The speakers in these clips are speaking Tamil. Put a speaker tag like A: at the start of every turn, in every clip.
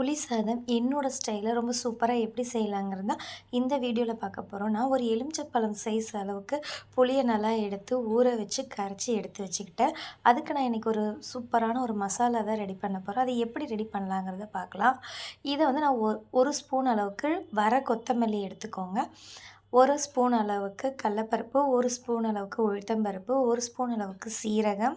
A: புளி சாதம் என்னோடய ஸ்டைலில் ரொம்ப சூப்பராக எப்படி செய்யலாங்கிறது இந்த வீடியோவில் பார்க்க போகிறோம் நான் ஒரு எலுமிச்சப்பழம் சைஸ் அளவுக்கு புளியை நல்லா எடுத்து ஊற வச்சு கரைச்சி எடுத்து வச்சுக்கிட்டேன். அதுக்கு நான் இன்றைக்கி ஒரு சூப்பரான ஒரு மசாலா தான் ரெடி பண்ண போகிறேன் அதை எப்படி ரெடி பண்ணலாங்கிறத பார்க்கலாம். இதை வந்து நான் ஒரு ஸ்பூன் அளவுக்கு வர கொத்தமல்லி எடுத்துக்கோங்க. ஒரு ஸ்பூன் அளவுக்கு கடலப்பருப்பு ஒரு ஸ்பூன் அளவுக்கு உளுத்தம்பருப்பு ஒரு ஸ்பூன் அளவுக்கு சீரகம்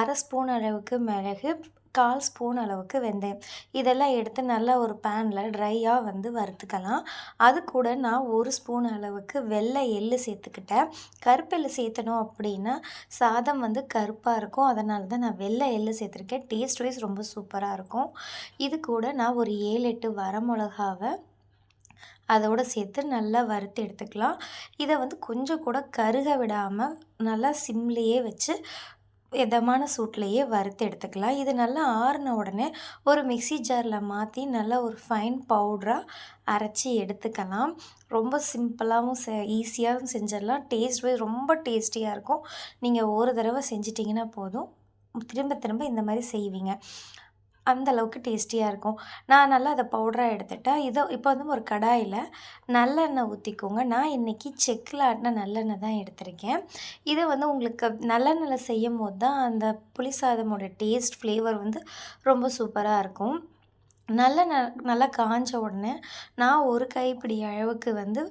A: அரை ஸ்பூன் அளவுக்கு மிளகு கால் ஸ்பூன் அளவுக்கு வெந்தயம். இதெல்லாம் எடுத்து நல்லா ஒரு பேனில் ட்ரையாக வந்து வறுத்துக்கலாம். அது கூட நான் ஒரு ஸ்பூன் அளவுக்கு வெள்ளை எள்ளு சேர்த்துக்கிட்டேன். கருப்பெள்ளு சேர்த்தணும் அப்படின்னா சாதம் வந்து கருப்பாக இருக்கும். அதனால தான் நான் வெள்ளை எள்ளு சேர்த்துருக்கேன். டேஸ்ட் வைஸ் ரொம்ப சூப்பராக இருக்கும். இது கூட நான் ஒரு ஏழு எட்டு வரமிளகாவை அதோடு சேர்த்து நல்லா வறுத்து எடுத்துக்கலாம். இதை வந்து கொஞ்சம் கூட கருக விடாமல் நல்லா சிம்லேயே வச்சு இதமான சூட்லேயே வறுத்து எடுத்துக்கலாம். இது நல்லா ஆறின உடனே ஒரு மிக்சி ஜாரில் மாற்றி நல்லா ஒரு ஃபைன் பவுடராக அரைச்சி எடுத்துக்கலாம். ரொம்ப சிம்பிளாகவும் செ ஈஸியாகவும் செஞ்சிடலாம். டேஸ்ட் வைஸ் ரொம்ப டேஸ்டியாக இருக்கும். நீங்கள் ஒரு தடவை செஞ்சிட்டிங்கன்னா போதும். திரும்ப திரும்ப இந்த மாதிரி செய்வீங்க. அந்த அளவுக்கு டேஸ்டியாக இருக்கும். நான் நல்லா அதை பவுடராக எடுத்துட்டேன். இதை இப்போ வந்து ஒரு கடாயில் நல்லெண்ணெய் ஊற்றிக்கோங்க நான் இன்றைக்கி செக்கில் ஆட்டின நல்லெண்ணெய் தான் எடுத்திருக்கேன். இது வந்து உங்களுக்கு நல்லெண்ணெயில் செய்யும் போது தான் அந்த புளி சாதமோட டேஸ்ட் ஃப்ளேவர் வந்து ரொம்ப சூப்பராக இருக்கும். நல்லெண்ணெய் நல்லா காஞ்ச உடனே நான் ஒரு கைப்பிடி அளவுக்கு வந்து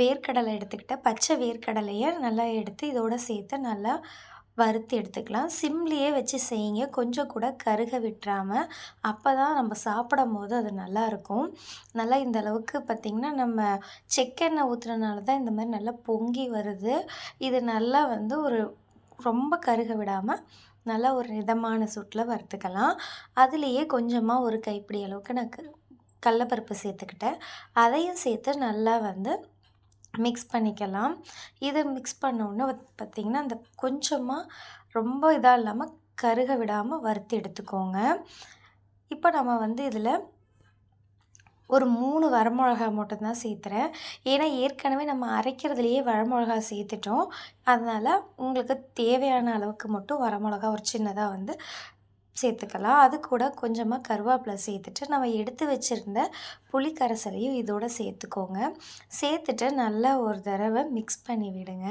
A: வேர்க்கடலை எடுத்துக்கிட்டேன். பச்சை வேர்க்கடலையை நல்லா எடுத்து இதோடு சேர்த்து நல்லா வறுத்து எடுத்துக்கலாம். சிம்லேயே வச்சு செய்யுங்க. கொஞ்சம் கூட கருக விட்டுறாமல் அப்போ தான் நம்ம சாப்பிடும் போது அது நல்லாயிருக்கும் நல்லா இந்த அளவுக்கு பார்த்திங்கன்னா நம்ம செக்கெண்ணெய் ஊற்றுறதுனால தான் இந்த மாதிரி நல்லா பொங்கி வருது. இது நல்லா வந்து ஒரு ரொம்ப கருக விடாமல் நல்லா ஒரு மிதமான சூட்டில் வறுத்துக்கலாம். அதுலேயே கொஞ்சமாக ஒரு கைப்பிடி அளவுக்கு நான் கடலப்பருப்பு சேர்த்துக்கிட்டேன். அதையும் சேர்த்து நல்லா வந்து மிக்ஸ் பண்ணிக்கலாம். இதை மிக்ஸ் பண்ணோடனே பார்த்திங்கன்னா அந்த கொஞ்சமாக ரொம்ப இதாக இல்லாமல் கருக விடாமல் வறுத்து எடுத்துக்கோங்க. இப்போ நம்ம வந்து இதில் ஒரு மூணு வரமிளகா மட்டும்தான் சேர்த்துறேன். ஏன்னா ஏற்கனவே நம்ம அரைக்கிறதுலையே வரமிளகா சேர்த்துட்டோம். அதனால் உங்களுக்கு தேவையான அளவுக்கு மட்டும் வரமிளகா ஒரு சின்னதாக வந்து சேர்த்துக்கலாம். அது கூட கொஞ்சமாக கருவேப்பிலை சேர்த்துட்டு நம்ம எடுத்து வச்சுருந்த புளி கரைசலையும் இதோட சேர்த்துக்கோங்க. சேர்த்துட்டு நல்லா ஒரு தடவை மிக்ஸ் பண்ணி விடுங்க.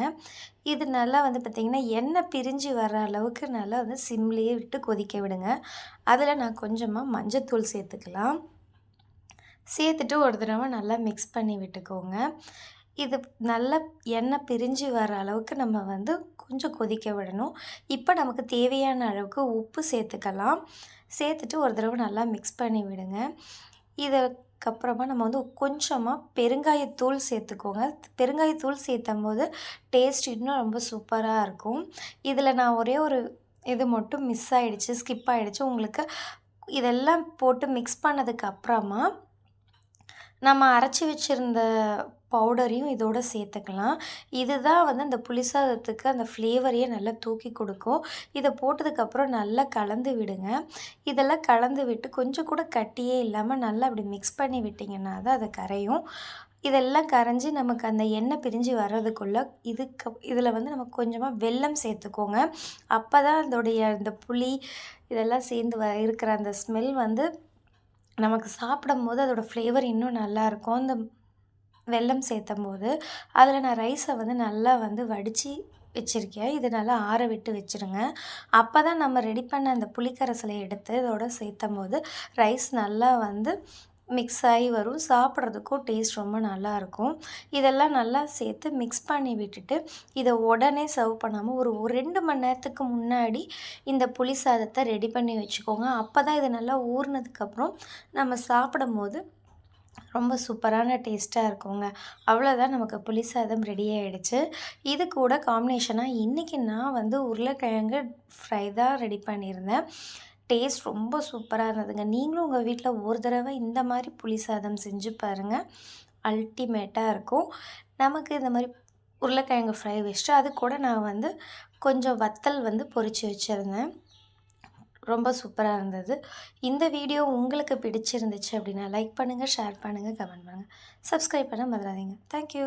A: இது நல்லா வந்து பார்த்திங்கன்னா எண்ணெய் பிரிஞ்சு வர அளவுக்கு நல்லா வந்து சிம்லேயே விட்டு கொதிக்க விடுங்க. அதில் நான் கொஞ்சமாக மஞ்சத்தூள் சேர்த்துக்கலாம். சேர்த்துட்டு ஒரு தடவை நல்லா மிக்ஸ் பண்ணி விட்டுக்கோங்க. இது நல்ல எண்ணெய் பிரிஞ்சு வர அளவுக்கு நம்ம வந்து கொஞ்சம் கொதிக்க விடணும். இப்போ நமக்கு தேவையான அளவுக்கு உப்பு சேர்த்துக்கலாம். சேர்த்துட்டு ஒரு தடவை நல்லா மிக்ஸ் பண்ணி விடுங்க. இதுக்கப்புறமா நம்ம வந்து கொஞ்சமாக பெருங்காயத்தூள் சேர்த்துக்கோங்க. பெருங்காயத்தூள் சேர்த்தும் போது டேஸ்ட் இன்னும் ரொம்ப சூப்பராக இருக்கும். இதில் நான் ஒரே ஒரு இது மட்டும் மிஸ் ஆகிடுச்சு ஸ்கிப் ஆகிடுச்சு உங்களுக்கு இதெல்லாம் போட்டு மிக்ஸ் பண்ணதுக்கு அப்புறமா நம்ம அரைச்சி வச்சுருந்த பவுடரையும் இதோடு சேர்த்துக்கலாம். இதுதான் வந்து அந்த புளிசாதத்துக்கு அந்த ஃப்ளேவரையே நல்லா தூக்கி கொடுக்கும். இதை போட்டதுக்கப்புறம் நல்லா கலந்து விடுங்க. இதெல்லாம் கலந்து விட்டு கொஞ்சம் கூட கட்டியே இல்லாமல் நல்லா அப்படி மிக்ஸ் பண்ணி விட்டிங்கன்னா தான் அது கரையும். இதெல்லாம் கரைஞ்சி நமக்கு அந்த எண்ணெய் பிரிஞ்சு வர்றதுக்குள்ளே இதுக்கு இதில் வந்து நம்ம கொஞ்சமாக வெல்லம் சேர்த்துக்கோங்க. அப்போ தான் அதோடைய அந்த புளி இதெல்லாம் சேர்ந்து வ இருக்கிற அந்த ஸ்மெல் வந்து நமக்கு சாப்பிடும் போது அதோடய ஃப்ளேவர் இன்னும் நல்லாயிருக்கும் அந்த வெல்லம் சேர்த்தம்போது அதில் நான் ரைஸை வந்து நல்லா வந்து வடித்து வச்சுருக்கேன். இது நல்லா ஆற விட்டு வச்சுருங்க. அப்போ தான் நம்ம ரெடி பண்ண அந்த புளிக்கரைசலை எடுத்து இதோட சேர்த்தும் போது ரைஸ் நல்லா வந்து மிக்ஸ் ஆகி வரும். சாப்பிட்றதுக்கும் டேஸ்ட் ரொம்ப நல்லாயிருக்கும் இதெல்லாம் நல்லா சேர்த்து மிக்ஸ் பண்ணி விட்டுட்டு இதை உடனே சர்வ் பண்ணாமல் ஒரு ஒரு ரெண்டு மணி நேரத்துக்கு முன்னாடி இந்த புளி சாதத்தை ரெடி பண்ணி வச்சுக்கோங்க. அப்போ தான் இது நல்லா ஊறினதுக்கப்புறம் நம்ம சாப்பிடும் போது ரொம்ப சூப்பரான டேஸ்ட்டாக இருக்குங்க. அவ்வளோதான் நமக்கு புளி சாதம் ரெடி ஆகிடுச்சு இது கூட காம்பினேஷனாக இன்றைக்கி நான் வந்து உருளைக்கிழங்கு ஃப்ரை தான் ரெடி பண்ணியிருந்தேன். டேஸ்ட் ரொம்ப சூப்பராக இருந்ததுங்க. நீங்களும் உங்கள் வீட்டில் ஒரு தடவை இந்த மாதிரி புளி சாதம் செஞ்சு பாருங்கள் அல்டிமேட்டாக இருக்கும். நமக்கு இந்த மாதிரி உருளைக்கிழங்கு ஃப்ரை வச்சுட்டு அது கூட நான் வந்து கொஞ்சம் வத்தல் வந்து பொறிச்சு வச்சுருந்தேன். ரொம்ப சூப்பராக இருந்தது. இந்த வீடியோ உங்களுக்கு பிடிச்சிருந்துச்சு அப்படின்னா லைக் பண்ணுங்கள் ஷேர் பண்ணுங்கள் கமெண்ட் பண்ணுங்கள் சப்ஸ்கிரைப் பண்ண மறந்துடாதீங்க. தேங்க்யூ